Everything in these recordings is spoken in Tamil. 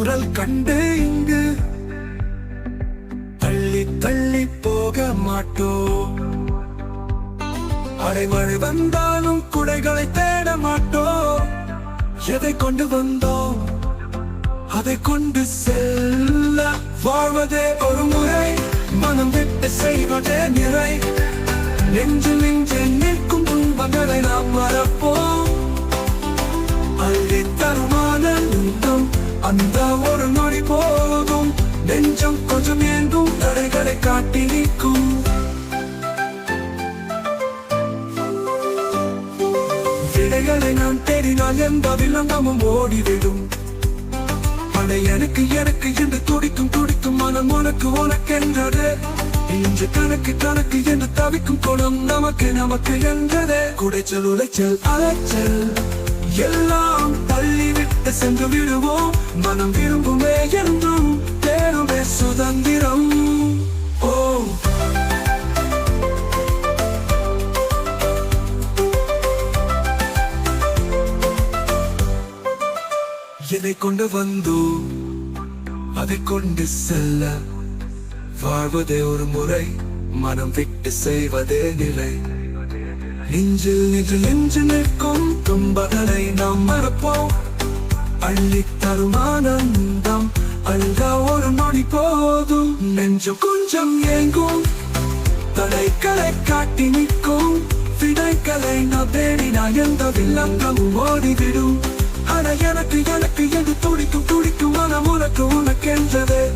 தூரல் கண்டு இங்கு. தள்ளி தள்ளி போக மாட்டோ அடைமழை வந்தாலும் குடைகளை தேட மாட்டோ எதை கொண்டு வந்தோம்? அதை கொண்டு செல்ல. வாழ்வதே ஒரு முறை மனம் விட்டு செய்வதே நிறை. நெஞ்சு நெஞ்சு நிற்கும் துன்பங்களை நாம் மறப்போம். அந்த ஒரு நொடி போதும். நெஞ்சம் கொஞ்சம் ஏந்தும் தடைகளை காட்டி நிற்கும் விடைகளை நான் தேடினால் எந்த விலங்கமும் ஓடிவிடும். அதை எனக்கு எனக்கு என்று துடிக்கும் துடிக்கும் மனம் உனக்கு உனக்கென்றது. இன்று கணக்கு கணக்கு என்று தவிக்கும் குணம் நமக்கு நமக்கு என்றது. குடைச்சல் உளைச்சல் அலைச்சல் எல்லாம் தள்ளிவிட்டு சென்று விடுவோம். மனம் விரும்புமே என்றும் தேருமே சுதந்திரம் ஓ. என்னை கொண்டு வந்தோ அதை கொண்டு செல்ல. வாழ்வதே ஒரு முறை மனம் விட்டு செய்வதே நிலை. நெஞ்சில் நின்று நெஞ்சு நிற்கும் அள்ளி தரும் ஆனந்தம். அழுத ஒரு நொடி போதும். நெஞ்சு கொஞ்சம் ஏங்கும். தலைக்களை காட்டி நிற்கும். விடைகளை நான் தேடினால் எந்த வில்லங்கமும் ஓடிவிடும். ஆனா எனக்கு எனக்கு என்று துடிக்கும் துடிக்கும் மனம் உனக்கு உனக்கென்றது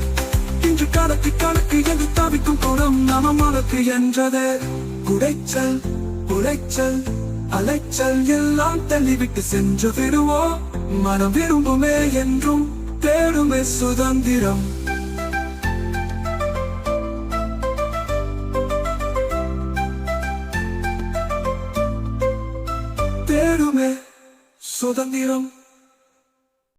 இன்று கணக்கு கணக்கு என்று தவிக்கும் குணம் நம மனக்கு என்றது. குடைச்சல் உழைச்சல் அலைச்சல் எல்லாம் தள்ளிவிட்டு சென்று விடுவோம். மனம் விரும்புமே என்றும் தேடுமே சுதந்திரம். தேடுமே சுதந்திரம்.